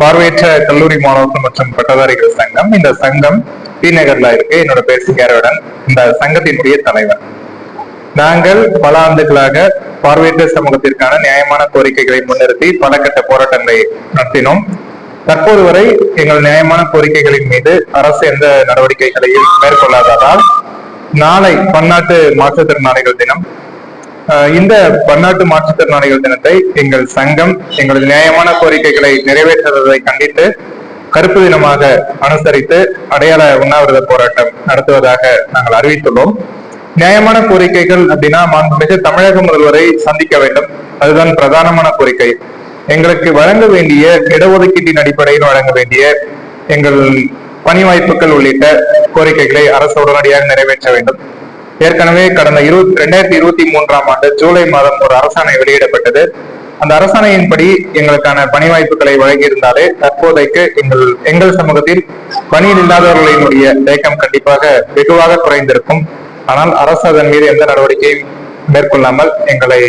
பார்வையற்ற கல்லூரி மாணவர்கள் மற்றும் பட்டதாரிகள் சங்கம். இந்த சங்கம் டி நகர்ல இருக்கு. என்னோட பேர் சிங்காரவுடன் இந்த சங்கத்தினுடைய தலைவர். நாங்கள் பல ஆண்டுகளாக பார்வையற்ற சமூகத்திற்கான நியாயமான கோரிக்கைகளை முன்னிறுத்தி பல கட்ட போராட்டங்களை நடத்தினோம். தற்போது வரை எங்கள் நியாயமான கோரிக்கைகளின் மீது அரசு எந்த நடவடிக்கைகளையும் மேற்கொள்ளாததால் நாளை பன்னாட்டு மாற்றுத்திறனாளிகள் தினம் இந்த பன்னாட்டு மாற்றுத்திறனாளிகள் தினத்தை எங்கள் சங்கம் எங்களது நியாயமான கோரிக்கைகளை நிறைவேற்றுவதை கண்டித்து கருப்பு தினமாக அனுசரித்து அடையாள உண்ணாவிரத போராட்டம் நடத்துவதாக நாங்கள் அறிவித்துள்ளோம். நியாயமான கோரிக்கைகள் அப்படின்னா மாண்புமிகு தமிழக முதல்வரை சந்திக்க வேண்டும். அதுதான் பிரதானமான கோரிக்கை. எங்களுக்கு வழங்க வேண்டிய இடஒதுக்கீட்டின் அடிப்படையில் வழங்க வேண்டிய எங்கள் பணி வாய்ப்புகள் உள்ளிட்ட கோரிக்கைகளை அரசு உடனடியாக நிறைவேற்ற வேண்டும். ஏற்கனவே கடந்த இருபத்தி ரெண்டாயிரத்தி இருபத்தி மூன்றாம் ஆண்டு ஜூலை மாதம் ஒரு அரசாணை வெளியிடப்பட்டது. அந்த அரசாணையின்படி எங்களுக்கான பணி வாய்ப்புகளை வழங்கியிருந்தாலே தற்போதைக்கு எங்கள் எங்கள் சமூகத்தில் பணியில் இல்லாதவர்களினுடைய தேக்கம் கண்டிப்பாக வெகுவாக குறைந்திருக்கும். ஆனால் அரசு அதன் மீது எந்த நடவடிக்கையும் மேற்கொள்ளாமல் எங்களை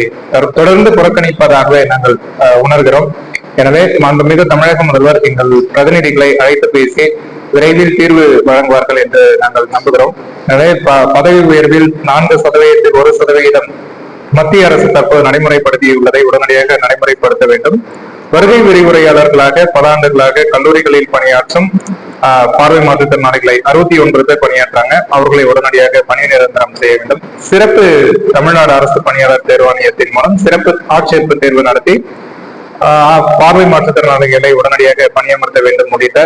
தொடர்ந்து புறக்கணிப்பதாகவே நாங்கள் உணர்கிறோம். எனவே மாண்புமிகு தமிழக முதல்வர் எங்கள் பிரதிநிதிகளை அழைத்து பேசி விரைவில் தீர்வு வழங்குவார்கள் என்று நாங்கள் நம்புகிறோம். எனவே பதவி உயர்வில் நான்கு சதவீதத்தில் ஒரு சதவிகிதம் மத்திய அரசு தற்போது நடைமுறைப்படுத்தியுள்ளதை உடனடியாக நடைமுறைப்படுத்த வேண்டும். வருகை விரிவுரையாளர்களாக பல ஆண்டுகளாக கல்லூரிகளில் பணியாற்றும் ஆஹ், பார்வை மாற்றுத்திறனாளிகளை அறுபத்தி ஒன்று பேர் பணியாற்றாங்க. அவர்களை உடனடியாக பணி நிரந்தரம் செய்ய வேண்டும். சிறப்பு தமிழ்நாடு அரசு பணியாளர் தேர்வாணையத்தின் மூலம் சிறப்பு ஆட்சேர்ப்பு தேர்வு நடத்தி ஆஹ், பார்வை மாற்றுத்திறனாளிகளை உடனடியாக பணியமர்த்த வேண்டும் உள்ளிட்ட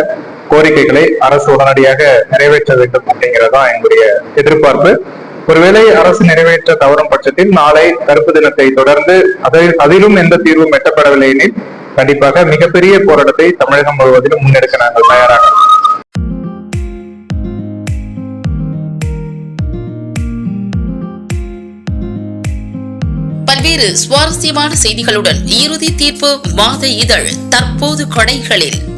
கோரிக்கைகளை அரசு உடனடியாக நிறைவேற்ற வேண்டும் அப்படிங்கறதுதான் எங்களுடைய எதிர்பார்ப்பு. ஒருவேளை அரசு நிறைவேற்ற தவறும் பட்சத்தில் நாளை கருப்பு தினத்தை தொடர்ந்து அதை- அதிலும் எந்த தீர்வும் எட்டப்படவில்லை எனில் கண்டிப்பாக மிகப்பெரிய போராட்டத்தை தமிழகம் முழுவதிலும் முன்னெடுக்க நாங்கள் தயாராக பல்வேறு சுவாரஸ்யமான செய்திகளுடன் இறுதி தீர்ப்பு மாத இதழ் தற்போது கடைகளில்.